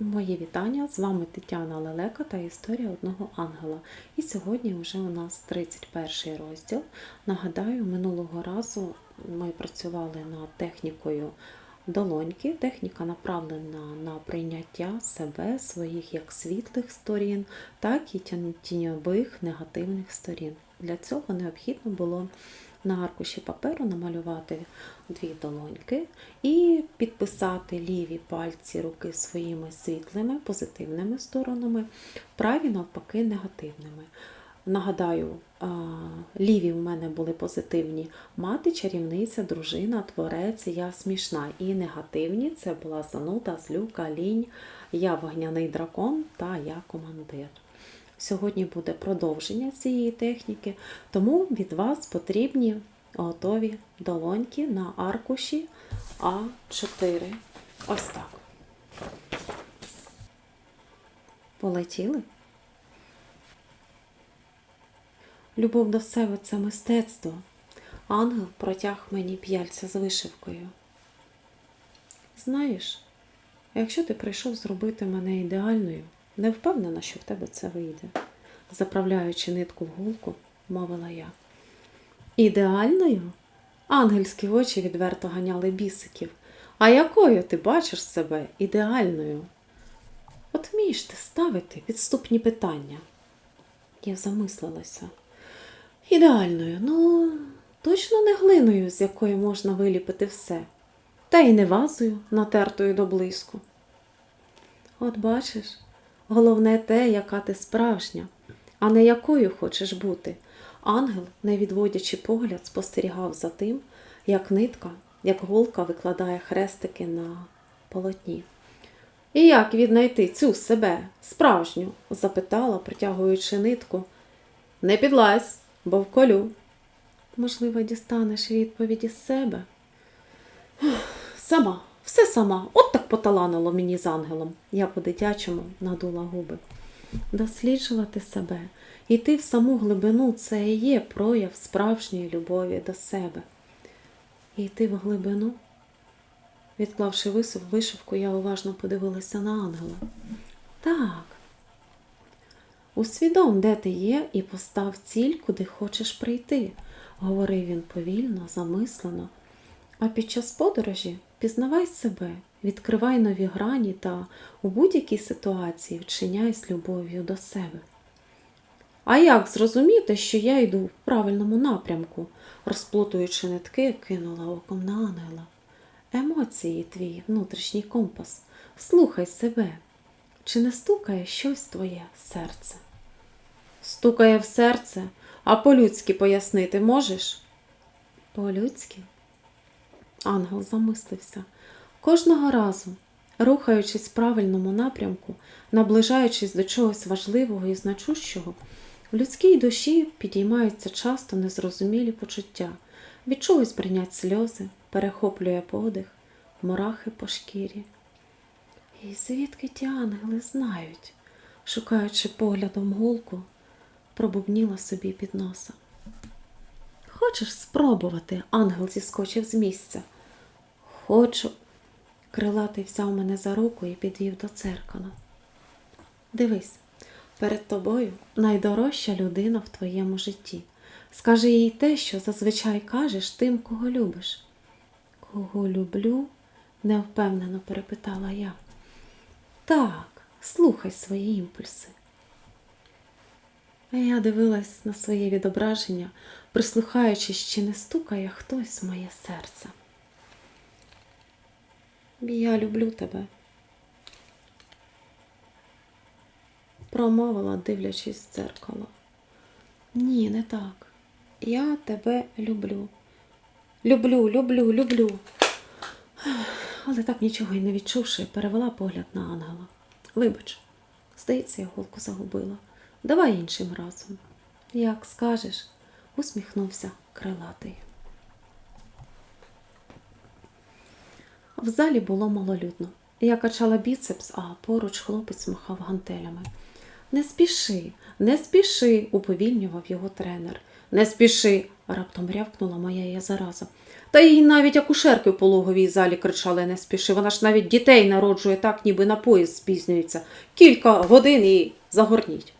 Мої вітання! З вами Тетяна Лелека та історія одного ангела. І сьогодні вже у нас 31 розділ. Нагадаю, минулого разу ми працювали над технікою долоньки. Техніка направлена на прийняття себе, своїх як світлих сторін, так і тіньових негативних сторін. Для цього необхідно було на аркуші паперу намалювати дві долоньки і підписати ліві пальці руки своїми світлими, позитивними сторонами, праві навпаки негативними. Нагадаю, ліві у мене були позитивні мати, чарівниця, дружина, творець, я смішна. І негативні це була зануда, злюка, лінь, я вогняний дракон та я командир. Сьогодні буде продовження цієї техніки, тому від вас потрібні готові долоньки на аркуші А4. Ось так. Полетіли? Любов до себе це мистецтво. Ангел протяг мені п'яльця з вишивкою. Знаєш, якщо ти прийшов зробити мене ідеальною, не впевнена, що в тебе це вийде, заправляючи нитку в гулку, мовила я. Ідеальною? Ангельські очі відверто ганяли бісиків. А якою ти бачиш себе ідеальною? От вмієш ти ставити підступні питання. Я замислилася. Ідеальною, ну, точно не глиною, з якої можна виліпити все, та й не вазою, натертою до блиску. От бачиш, головне те, яка ти справжня, а не якою хочеш бути. Ангел, не відводячи погляд, спостерігав за тим, як нитка, як голка викладає хрестики на полотні. І як віднайти цю себе, справжню? запитала, притягуючи нитку. Не підлазь, бо вколю. Можливо, дістанеш відповідь із себе. Сама, все сама. От так поталанило мені з ангелом. Я по-дитячому надула губи. Досліджувати себе, йти в саму глибину це і є прояв справжньої любові до себе. Йти в глибину. Відклавши вишивку, я уважно подивилася на ангела. Так. Усвідом, де ти є, і постав ціль, куди хочеш прийти, говорив він повільно, замислено. А під час подорожі пізнавай себе, відкривай нові грані та у будь-якій ситуації вчиняй з любов'ю до себе. А як зрозуміти, що я йду в правильному напрямку, розплутуючи нитки, кинула оком на ангела. Емоції твій внутрішній компас. Слухай себе. Чи не стукає щось твоє серце? Стукає в серце, а по-людськи пояснити можеш? По-людськи? Ангел замислився. Кожного разу, рухаючись в правильному напрямку, наближаючись до чогось важливого і значущого, в людській душі підіймаються часто незрозумілі почуття, від чогось бринять сльози, перехоплює подих, мурахи по шкірі. І звідки ті ангели знають, шукаючи поглядом гулку, пробубніла собі під носа. Хочеш спробувати? Ангел зіскочив з місця. Хочу. Крилатий взяв мене за руку і підвів до дзеркала. Дивись, перед тобою найдорожча людина в твоєму житті. Скажи їй те, що зазвичай кажеш тим, кого любиш. Кого люблю? невпевнено перепитала я. Так, слухай свої імпульси. А я дивилась на своє відображення, прислухаючись, чи не стукає хтось в моє серце. Я люблю тебе. Промовила, дивлячись в дзеркало. Ні, не так. Я тебе люблю. Люблю, люблю, люблю. Але так нічого й не відчувши, перевела погляд на ангела. Вибач, здається, я голку загубила. Давай іншим разом. Як скажеш, усміхнувся крилатий. В залі було малолюдно. Я качала біцепс, а поруч хлопець махав гантелями. Не спіши, не спіши, уповільнював його тренер. Не спіши, раптом рявкнула моя я зараза. Та їй навіть акушерки в пологовій залі кричали не спіши. Вона ж навіть дітей народжує так, ніби на поїзд спізнюється. Кілька годин і загорніть.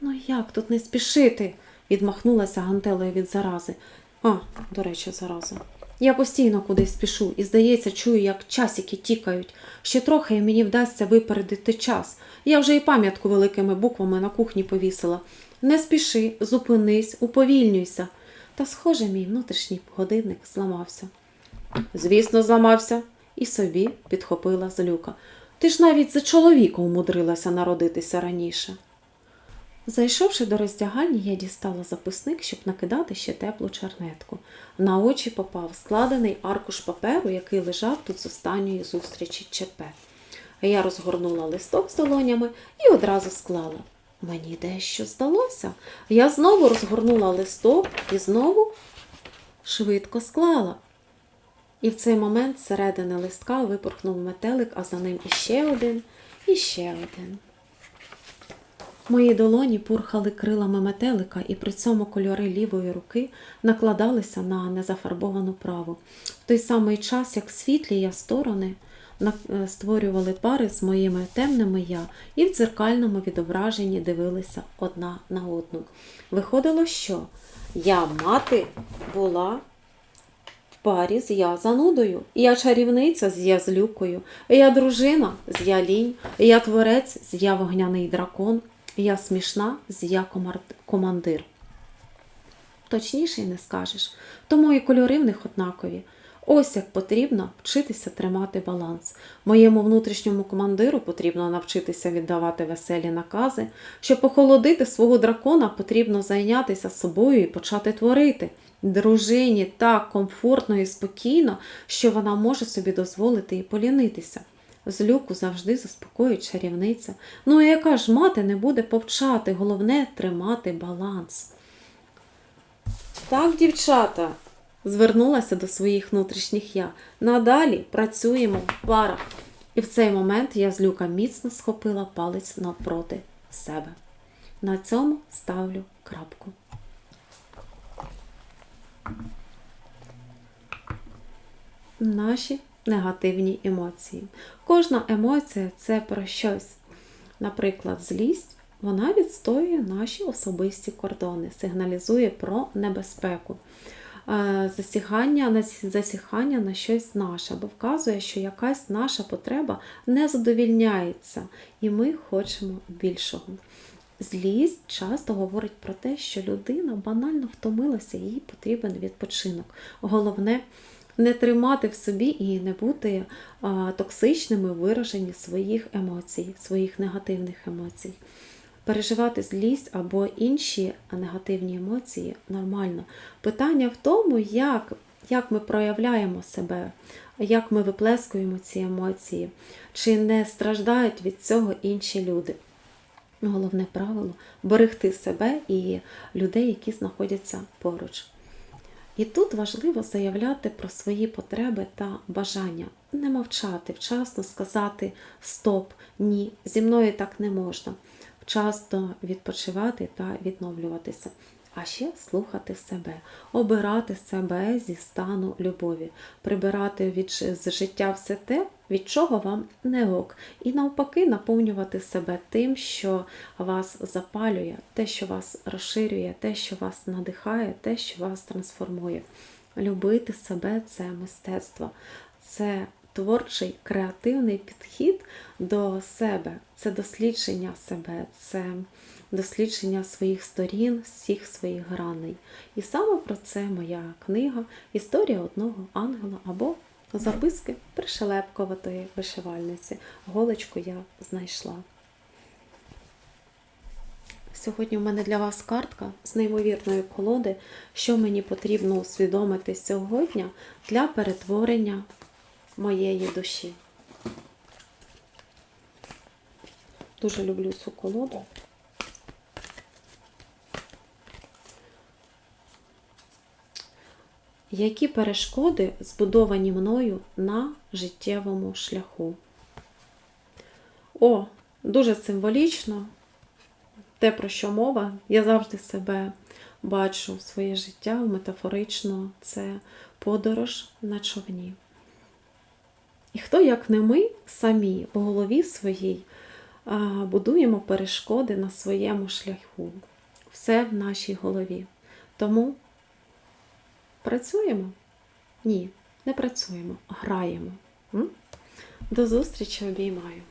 Ну як тут не спішити? відмахнулася Гантелею від зарази. А, до речі, зараза. Я постійно кудись спішу і, здається, чую, як часики тікають. Ще трохи і мені вдасться випередити час. Я вже і пам'ятку великими буквами на кухні повісила. Не спіши, зупинись, уповільнюйся. Та, схоже, мій внутрішній годинник зламався. Звісно, зламався, і собі підхопила злюка. Ти ж навіть за чоловіка умудрилася народитися раніше. Зайшовши до роздягальні, я дістала записник, щоб накидати ще теплу чернетку. На очі попав складений аркуш паперу, який лежав тут з останньої зустрічі ЧП. Я розгорнула листок з долонями і одразу склала. Мені дещо здалося. Я знову розгорнула листок і знову швидко склала. І в цей момент з середини листка випорхнув метелик, а за ним іще один, і ще один. Мої долоні пурхали крилами метелика, і при цьому кольори лівої руки накладалися на незафарбовану праву. В той самий час, як світлі я сторони е, створювали пари з моїми темними я і в дзеркальному відображенні дивилися одна на одну. Виходило, що я мати була парі з я занудою. Я чарівниця з я злюкою, я дружина з я лінь, я творець з я вогняний дракон, я смішна з я командир. Точніше й не скажеш, тому і кольори в них однакові. Ось як потрібно вчитися тримати баланс. Моєму внутрішньому командиру потрібно навчитися віддавати веселі накази. Щоб охолодити свого дракона, потрібно зайнятися собою і почати творити. Дружині так комфортно і спокійно, що вона може собі дозволити і полінитися. Злюку завжди заспокоює чарівниця. Ну і яка ж мати не буде повчати, головне тримати баланс. Так, дівчата, звернулася до своїх внутрішніх я. Надалі працюємо в парах. І в цей момент я злюка міцно схопила палець навпроти себе. На цьому ставлю крапку. Наші негативні емоції. Кожна емоція це про щось. Наприклад, злість вона відстоює наші особисті кордони, сигналізує про небезпеку. Е, Засігання, засіхання на щось наше, або вказує, що якась наша потреба не задовільняється, і ми хочемо більшого. Злість часто говорить про те, що людина банально втомилася, їй потрібен відпочинок. Головне не тримати в собі і не бути токсичними в вираженні своїх емоцій, своїх негативних емоцій. Переживати злість або інші негативні емоції нормально. Питання в тому, як, як ми проявляємо себе, як ми виплескуємо ці емоції, чи не страждають від цього інші люди. Головне правило берегти себе і людей, які знаходяться поруч. І тут важливо заявляти про свої потреби та бажання, не мовчати, вчасно сказати стоп, ні, зі мною так не можна, вчасно відпочивати та відновлюватися. А ще слухати себе, обирати себе зі стану любові, прибирати від з життя все те, від чого вам не ок, і навпаки наповнювати себе тим, що вас запалює, те, що вас розширює, те, що вас надихає, те, що вас трансформує. Любити себе це мистецтво, це творчий креативний підхід до себе, це дослідження себе, це дослідження своїх сторін, всіх своїх граней. І саме про це моя книга Історія одного ангела або записки пришелепковатої вишивальниці. Голочку я знайшла. Сьогодні у мене для вас картка з неймовірної колоди, що мені потрібно усвідомити сьогодні для перетворення моєї душі. Дуже люблю цю колоду. Які перешкоди збудовані мною на життєвому шляху? О, дуже символічно. Те, про що мова, я завжди себе бачу своє життя метафорично. Це подорож на човні. І хто, як не ми, самі в голові своїй будуємо перешкоди на своєму шляху. Все в нашій голові. Тому працюємо? Ні, не працюємо, граємо. До зустрічі обіймаю.